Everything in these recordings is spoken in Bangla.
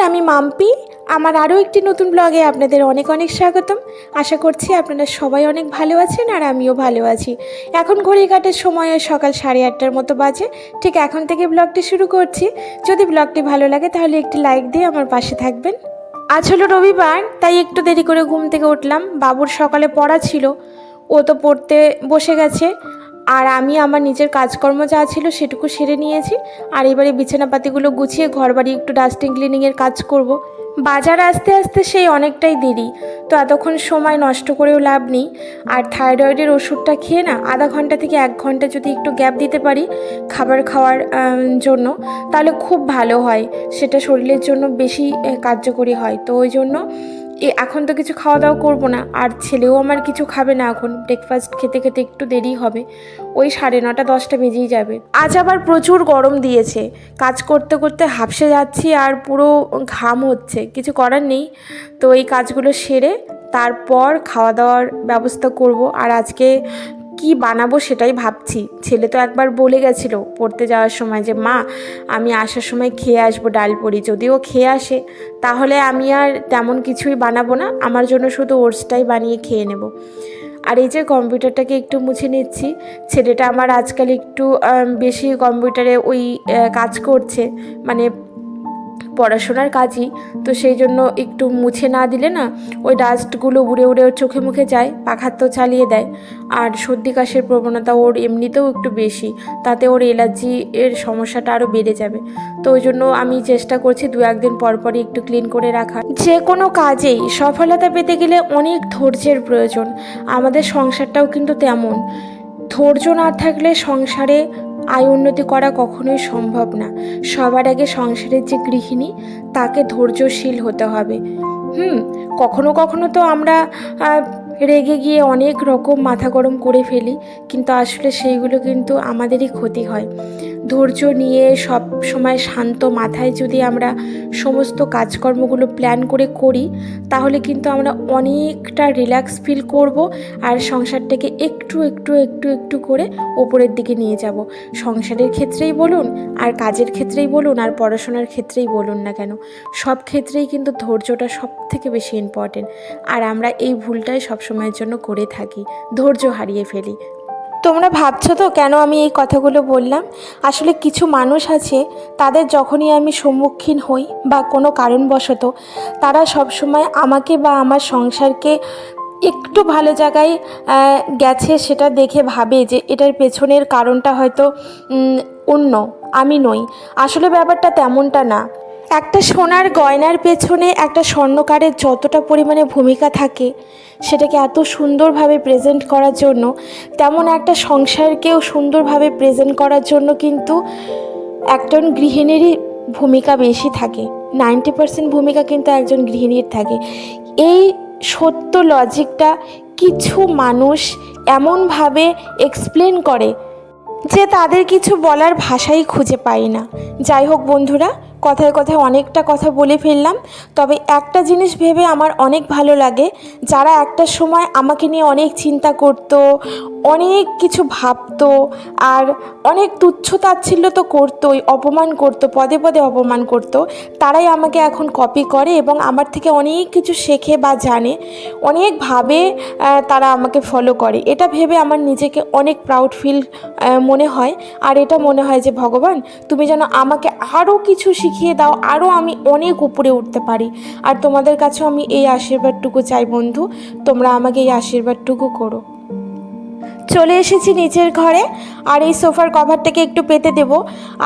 আমি মাম্পি। আমার আরও একটি নতুন ব্লগে আপনাদের অনেক অনেক স্বাগতম। আশা করছি আপনারা সবাই অনেক ভালো আছেন আর আমিও ভালো আছি। এখন ঘড়িঘাটের সময় সকাল সাড়ে আটটার মতো বাজে। ঠিক এখন থেকে ব্লগটি শুরু করছি। যদি ব্লগটি ভালো লাগে তাহলে একটি লাইক দিয়ে আমার পাশে থাকবেন। আজ হলো রবিবার, তাই একটু দেরি করে ঘুম থেকে উঠলাম। বাবুর সকালে পড়া ছিল। ও তো পড়তে বসে গেছে। আর আমি আমার নিজের কাজকর্ম যা ছিল সেটুকু সেরে নিয়েছি। আর এবারে বিছানাপাতিগুলো গুছিয়ে ঘর বাড়ি একটু ডাস্টিং ক্লিনিংয়ের কাজ করব। বাজার আসতে আসতে সেই অনেকটাই দেরি। তো এতক্ষণ সময় নষ্ট করেও লাভ নেই। আর থাইরয়েডের ওষুধটা খেয়ে না আধা ঘণ্টা থেকে এক ঘণ্টা যদি একটু গ্যাপ দিতে পারি খাবার খাওয়ার জন্য, তাহলে খুব ভালো হয়। সেটা শরীরের জন্য বেশি কার্যকরী হয়। তো ওই জন্য এখন তো কিছু খাওয়া দাওয়া করব না। আর ছেলেও আমার কিছু খাবে না এখন। ব্রেকফাস্ট খেতে খেতে একটু দেরি হবে। ওই সাড়ে নটা, দশটা বেজেই যাবে। আজ আবার প্রচুর গরম দিয়েছে। কাজ করতে করতে হাফসে যাচ্ছি আর পুরো ঘাম হচ্ছে। কিছু করার নেই। তো এই কাজগুলো সেরে তারপর খাওয়া দাওয়ার ব্যবস্থা করব। আর আজকে কি বানাবো সেটাই ভাবছি। ছেলে তো একবার বলে গেছিল পড়তে যাওয়ার সময় যে, মা, আমি আসার সময় খেয়ে আসব ডাল পুরি, যদিও খেয়ে আসে, তাহলে আমি আর তেমন কিছুই বানাবো না, আমার জন্য শুধু ওটসটাই বানিয়ে খেয়ে নেব। আর এই যে কম্পিউটারটাকে একটু মুছে নিচ্ছি, ছেলেটা আমার আজকাল একটু বেশি কম্পিউটারে ওই কাজ করছে মানে পড়াশোনার কাজই, তো সেই জন্য একটু মুছে না দিলে না, ওই ডাস্টগুলো উড়ে উড়ে ওর চোখে মুখে যায়, পাখার তো চালিয়ে দেয়। আর সর্দি কাশের প্রবণতা ওর এমনিতেও একটু বেশি, তাতে ওর এলার্জি এর সমস্যাটা আরও বেড়ে যাবে। তো ওই জন্য আমি চেষ্টা করছি দু একদিন পর পরই একটু ক্লিন করে রাখা যে কোনো কাজেই সফলতা পেতে গেলে অনেক ধৈর্যের প্রয়োজন, আমাদের সংসারটাও কিন্তু তেমন। ধৈর্য না থাকলে সংসারে আয় উন্নতি করা কখনোই সম্ভব না। সবার আগে সংসারের যে গৃহিণী, তাকে ধৈর্যশীল হতে হবে। হুম, কখনো কখনো তো আমরা রেগে গিয়ে অনেক রকম মাথা গরম করে ফেলি, কিন্তু আসলে সেইগুলো কিন্তু আমাদেরই ক্ষতি হয়। ধৈর্য নিয়ে সব সময় শান্ত মাথায় যদি আমরা সমস্ত কাজকর্মগুলো প্ল্যান করে করি, তাহলে কিন্তু আমরা অনেকটা রিল্যাক্স ফিল করব আর সংসারটাকে একটু একটু একটু একটু করে ওপরের দিকে নিয়ে যাব। সংসারের ক্ষেত্রেই বলুন, আর কাজের ক্ষেত্রেই বলুন, আর পড়াশোনার ক্ষেত্রেই বলুন না কেন, সব ক্ষেত্রেই কিন্তু ধৈর্যটা সব থেকে বেশি ইম্পর্টেন্ট আর আমরা এই ভুলটাই সবসময়ের জন্য করে থাকি, ধৈর্য হারিয়ে ফেলি। তোমরা ভাবছ তো কেন আমি এই কথাগুলো বললাম? আসলে কিছু মানুষ আছে, তাদের যখনই আমি সম্মুখীন হই বা কোনো কারণবশত, তারা সবসময় আমাকে বা আমার সংসারকে একটু ভালো জায়গায় গেছে সেটা দেখে ভাবে যে এটার পেছনের কারণটা হয়তো অন্য, আমি নই। আসলে ব্যাপারটা তেমনটা না। একটা সোনার গয়নার পেছনে একটা স্বর্ণকারের যতটা পরিমাণে ভূমিকা থাকে, সেটাকে এত সুন্দরভাবে প্রেজেন্ট করার জন্য, তেমন একটা সংসারকেও সুন্দরভাবে প্রেজেন্ট করার জন্য কিন্তু একজন গৃহিণীরই ভূমিকা বেশি থাকে। নাইনটি পার্সেন্ট ভূমিকা কিন্তু একজন গৃহিণীর থাকে। এই সত্য লজিকটা কিছু মানুষ এমনভাবে এক্সপ্লেন করে যে তাদের কিছু বলার ভাষাই খুঁজে পাই না। যাই হোক বন্ধুরা কথায় কথায় অনেকটা কথা বলে ফেললাম। তবে একটা জিনিস ভেবে আমার অনেক ভালো লাগে, যারা একটা সময় আমাকে নিয়ে অনেক চিন্তা করত, অনেক কিছু ভাবতো, আর অনেক তুচ্ছ তাচ্ছিল্য তো করতোই, অপমান করতো, পদে পদে অপমান করতো, তারাই আমাকে এখন কপি করে এবং আমার থেকে অনেক কিছু শেখে বা জানে অনেকভাবে তারা আমাকে ফলো করে। এটা ভেবে আমার নিজেকে অনেক প্রাউড ফিল মনে হয়। আর এটা মনে হয় যে, ভগবান, তুমি যেন আমাকে আরও কিছু শিখিয়ে দাও আরও আমি অনেক উপরে উঠতে পারি। আর তোমাদের কাছেও আমি এই আশীর্বাদটুকু চাই বন্ধু, তোমরা আমাকে এই আশীর্বাদটুকু করো। চলে এসেছি নিচের ঘরে, আর এই সোফার কভারটাকে একটু পেতে দেব।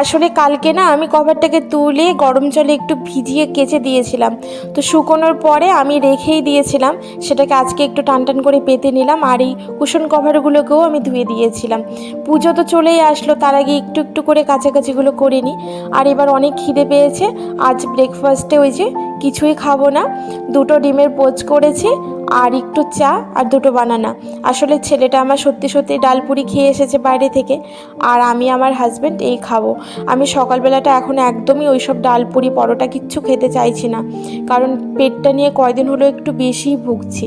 আসলে কালকে না আমি কভারটাকে তুলে গরম জলে একটু ভিজিয়ে কেচে দিয়েছিলাম। তো শুকোনোর পরে আমি রেখেই দিয়েছিলাম, সেটাকে আজকে একটু টান টান করে পেতে নিলাম, আর এই কুশন কভারগুলোকেও আমি ধুয়ে দিয়েছিলাম। পুজো তো চলেই আসলো, তার আগে একটু একটু করে কাছাকাছিগুলো করে নিই। আর এবার অনেক খিদে পেয়েছে, আজ ব্রেকফাস্টে ওই যে কিছুই খাব না। দুটো ডিমের পোচ করেছি, আর একটু চা আর দুটো বানানা আসলে ছেলেটা আমার সত্যি সত্যি সত্যি ডালপুরি খেয়ে এসেছে বাইরে থেকে। আর আমি আমার হাজব্যান্ড এই খাব। আমি সকালবেলাটা এখন একদমই ওই সব ডালপুরি পরোটা কিচ্ছু খেতে চাইছি না। কারণ পেটটা নিয়ে কয়দিন হলো একটু বেশিই ভুগছি।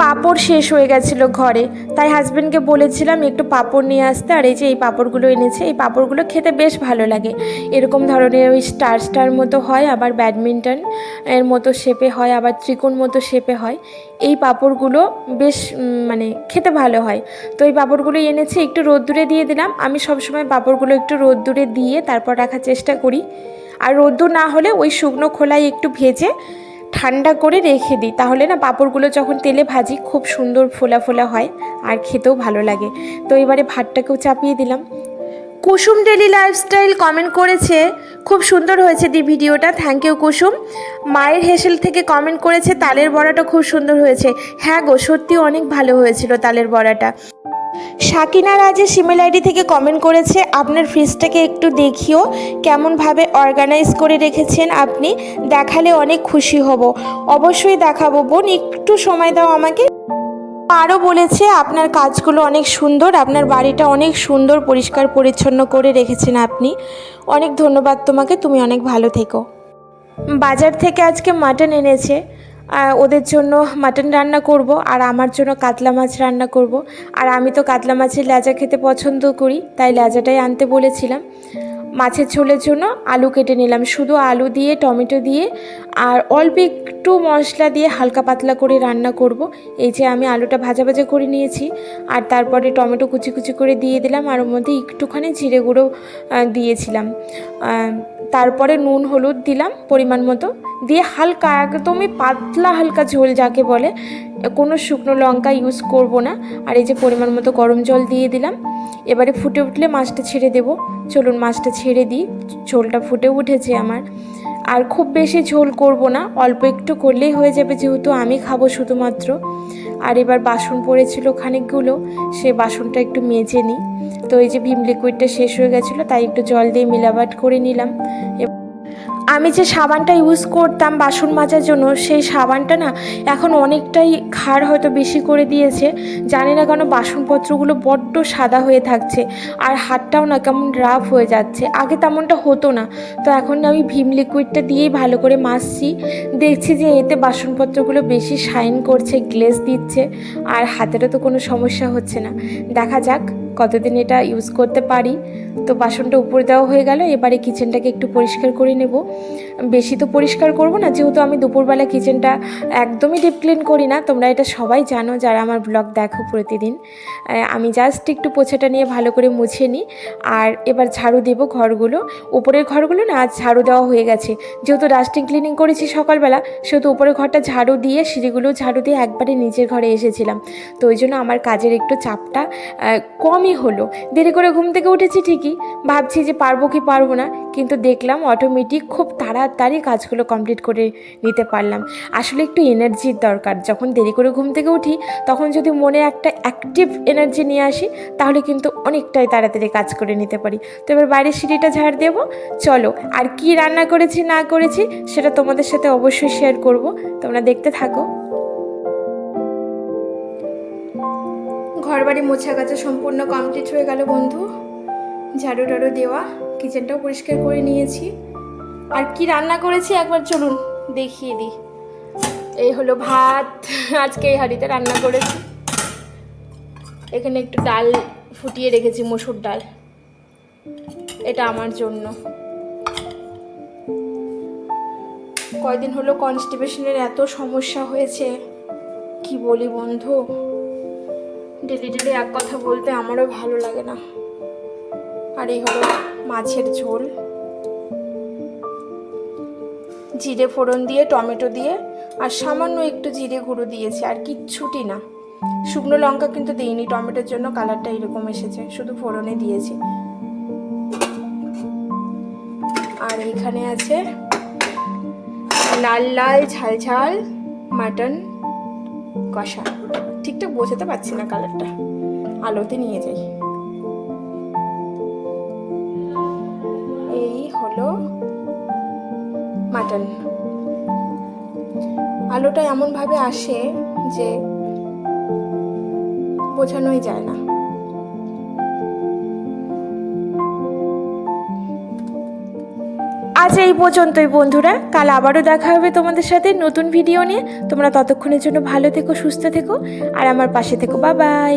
পাঁপড় শেষ হয়ে গেছিল ঘরে। তাই হাজব্যান্ডকে বলেছিলাম, একটু পাপড় নিয়ে আসতে। আর এই যে এই পাপড়গুলো এনেছে, এই পাঁপড়গুলো খেতে বেশ ভালো লাগে। এরকম ধরনের ওই স্টার স্টার মতো হয়, আবার ব্যাডমিন্টন এর মতো শেপে হয়, আবার ত্রিকোণ মতো শেপে হয়। এই পাপড়গুলো বেশ মানে খেতে ভালো হয়। তো এই পাঁপড়গুলো এনেছে, একটু রোদ্দুরে দিয়ে দিলাম। আমি সবসময় পাঁপড়গুলো একটু রোদ্দুরে দিয়ে তারপর রাখার চেষ্টা করি। আর রোদ্দুর না হলে ওই শুকনো খোলায় একটু ভেজে ঠান্ডা করে রেখে দিই। তাহলে না পাঁপড়গুলো যখন তেলে ভাজি খুব সুন্দর ফোলা ফোলা হয় আর খেতেও ভালো লাগে। তো এবারে ভাতটাকেও চাপিয়ে দিলাম। কুসুম ডেলি লাইফস্টাইল কমেন্ট করেছে, খুব সুন্দর হয়েছে দি ভিডিওটা, থ্যাংক ইউ কুসুম। মায়ের হেসেল থেকে কমেন্ট করেছে, তালের বড়াটা খুব সুন্দর হয়েছে। হ্যাঁ গো সত্যি অনেক ভালো হয়েছিল তালের বড়াটা। শাকিনা রাজে সিমেল আইডি থেকে কমেন্ট করেছে, আপনার ফ্রিজটাকে একটু দেখিও, কেমনভাবে অর্গানাইজ করে রেখেছেন আপনি, দেখালে অনেক খুশি হব। অবশ্যই দেখাবো। বোন, একটু সময় দাও আমাকে। আরও বলেছে, আপনার কাজগুলো অনেক সুন্দর, আপনার বাড়িটা অনেক সুন্দর, পরিষ্কার, পরিচ্ছন্ন করে রেখেছেন আপনি। অনেক ধন্যবাদ তোমাকে, তুমি অনেক ভালো থেকো। বাজার থেকে আজকে মাটন এনেছে। ওদের জন্য মাটন রান্না করব, আর আমার জন্য কাতলা মাছ রান্না করব। আর আমি তো কাতলা মাছের লেজা খেতে পছন্দ করি, তাই লেজাটাই আনতে বলেছিলাম। মাছের ঝোলের জন্য আলু কেটে নিলাম, শুধু আলু দিয়ে, টমেটো দিয়ে, আর অল্প একটু মশলা দিয়ে হালকা পাতলা করে রান্না করব। এই যে আমি আলুটা ভাজা ভাজা করে নিয়েছি, আর তারপরে টমেটো কুচি কুচি করে দিয়ে দিলাম, আর ওর মধ্যে একটুখানি জিরে গুঁড়ো দিয়েছিলাম। তারপরে নুন, হলুদ দিলাম পরিমাণ মতো। দিয়ে হালকা, একদমই পাতলা হালকা ঝোল যাকে বলে, কোনো শুকনো লঙ্কা ইউজ করব না। আর এই যে পরিমাণ মতো গরম জল দিয়ে দিলাম। এবারে ফুটে উঠলে মাছটা ছেড়ে দেব। চলুন মাছটা ছেড়ে দিই। ঝোলটা ফুটে উঠেছে আমার। আর খুব বেশি ঝোল করব না, অল্প একটু করলেই হয়ে যাবে যেহেতু আমি খাব শুধুমাত্র। আর এবার বাসন পড়েছিল খানিকগুলো, সে বাসনটা একটু মেজে নিই। তো এই যে ভীম লিকুইডটা শেষ হয়ে গেছিল, তাই একটু জল দিয়ে মিলাবাট করে নিলাম। আমি যে সাবানটা ইউজ করতাম বাসন মাজার জন্য, সেই সাবানটা না এখন অনেকটাই ক্ষার হয়তো বেশি করে দিয়েছে। জানি না কেন বাসনপত্রগুলো বড্ড সাদা হয়ে থাকছে আর হাতটাও না কেমন রাফ হয়ে যাচ্ছে। আগে তেমনটা হতো না। তো এখন আমি ভীম লিকুইডটা দিয়েই ভালো করে মাজছি। দেখছি যে এতে বাসনপত্রগুলো বেশি শাইন করছে গ্লেজ দিচ্ছে আর হাতেরও তো কোনো সমস্যা হচ্ছে না। দেখা যাক। কতদিন এটা ইউজ করতে পারি? তো বাসনটা উপরে দেওয়া হয়ে গেল এবারে কিচেনটাকে একটু পরিষ্কার করে নেব। বেশি তো পরিষ্কার করব না যেহেতু আমি দুপুরবেলা কিচেনটা একদমই ডিপ ক্লিন করি না তোমরা এটা সবাই জানো যারা আমার ব্লগ দেখো প্রতিদিন। আমি জাস্ট একটু পোছাটা নিয়ে ভালো করে মুছে নিই আর এবার ঝাড়ু দেব ঘরগুলো। উপরের ঘরগুলো না আজ ঝাড়ু দেওয়া হয়ে গেছে যেহেতু ডাস্টিং ক্লিনিং করেছি সকালবেলা সেহেতু উপরের ঘরটা ঝাড়ু দিয়ে সিঁড়িগুলো ঝাড়ু দিয়ে একবারে নিজের ঘরে এসেছিলাম। তো ওই জন্য আমার কাজের একটু চাপটা আহ, কমই হলো। দেরি করে ঘুম থেকে উঠেছি ঠিকই। ভাবছি যে পারব কি পারব না, কিন্তু দেখলাম অটোমেটিক খুব তাড়াতাড়ি কাজগুলো কমপ্লিট করে নিতে পারলাম। আসলে একটু এনার্জির দরকার। যখন দেরি করে ঘুম থেকে উঠি, তখন যদি মনে একটা অ্যাক্টিভ এনার্জি নিয়ে আসি, তাহলে কিন্তু অনেকটাই তাড়াতাড়ি কাজ করে নিতে পারি। তো এবার বাইরের সিঁড়িটা ঝাড় দেবো। চলো, আর কি রান্না করেছি না করেছি, সেটা তোমাদের সাথে অবশ্যই শেয়ার করব। তোমরা দেখতে থাকো। ঘর বাড়ি মোছা গাছা সম্পূর্ণ কমপ্লিট হয়ে গেল বন্ধু। ঝাড়ু টাড়ু দেওয়া কিচেনটাও পরিষ্কার করে নিয়েছি। আর কি রান্না করেছি একবার চলুন দেখিয়ে দিই। এই হলো ভাত, আজকে এই হাঁড়িতে রান্না করেছি। এখানে একটু ডাল ফুটিয়ে রেখেছি, মসুর ডাল। এটা আমার জন্য। কয়দিন হলো কনস্টিপেশনের এত সমস্যা হয়েছে, কি বলি বন্ধু? ডেলি ডেলি এক কথা বলতে আমারও ভালো লাগে না। আর এই হলো মাছের ঝোল। জিরে ফোড়ন দিয়ে, টমেটো দিয়ে, আর সামান্য একটু জিরে গুঁড়ো দিয়েছি, আর কিচ্ছুটি না। শুকনো লঙ্কা কিন্তু দিইনি, টমেটোর জন্য কালারটা এরকম এসেছে, শুধু ফোড়নে দিয়েছি। আর এখানে আছে লাল লাল ঝাল ঝাল মাটন। কষা। ঠিকঠাক বোঝাতে পারছি না কালারটা। আলোতে নিয়ে যাই। এই হলো মাটন। আলোটা এমনভাবে আসে যে বোঝানোই যায় না। আজ এই পর্যন্তই বন্ধুরা। কাল আবারও দেখা হবে তোমাদের সাথে নতুন ভিডিও নিয়ে। তোমরা ততক্ষণের জন্য ভালো থেকো, সুস্থ থেকো। আর আমার পাশে থেকো। বা বাই